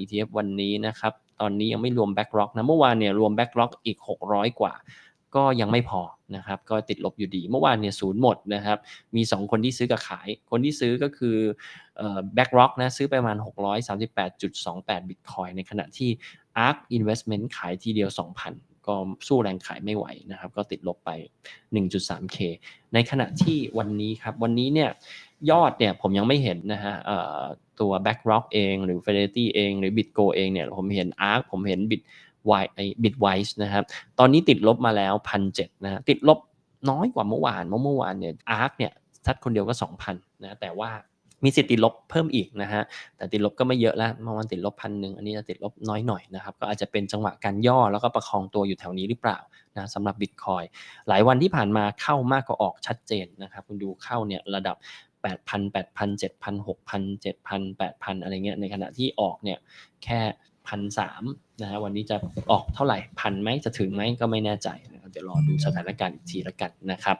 ETF วันนี้นะครับ ตอนนี้ยังไม่รวม BlackRock นะ เมื่อวานเนี่ยรวม BlackRock อีก 600 กว่า ก็ยังไม่พอนะครับ ก็ติดลบอยู่ดี เมื่อวานเนี่ยศูนย์หมดนะครับ มี 2 คนที่ซื้อกับขาย คนที่ซื้อก็คือเอ่อ BlackRock นะซื้อไปประมาณ 638.28 Bitcoin ในขณะที่ ARK Investment ขายทีเดียว 2,000ก็สู้แรงขายไม่ไหวนะครับ ก็ติดลบไป 1.3K ในขณะที่วันนี้ครับ วันนี้เนี่ย ยอดเนี่ยผมยังไม่เห็นนะฮะตัว BlackRock เองหรือ Fidelity เองหรือ BitGo เองเนี่ยผมเห็น ARK ผมเห็น Bit ไวไอ้ Bitwise นะครับ ตอนนี้ติดลบมาแล้ว1,700นะฮะติดลบน้อยกว่าเมื่อวาน เมื่อเมื่อวานเนี่ย ARK เนี่ยซัดคนเดียวก็ 2,000นะแต่ว่ามีสิทธิ์ติดลบเพิ่มอีกนะฮะแต่ติดลบก็ไม่เยอะแล้วเมื่อวานติดลบพันหนึ่งอันนี้จะติดลบน้อยหน่อยนะครับก็อาจจะเป็นจังหวะการย่อแล้วก็ประคองตัวอยู่แถวนี้หรือเปล่านะสำหรับ Bitcoin หลายวันที่ผ่านมาเข้ามากกว่าออกชัดเจนนะครับคุณดูเข้าเนี่ยระดับ 8,000 8,000 7,000 6,000 7,000 8,000 อะไรเงี้ยในขณะที่ออกเนี่ยแค่พันสามนะฮะวันนี้จะออกเท่าไหร่พันไหมจะถึงไหมก็ไม่แน่ใจนะครับเดี๋ยวรอดูสถานการณ์อีกทีละกันนะครับ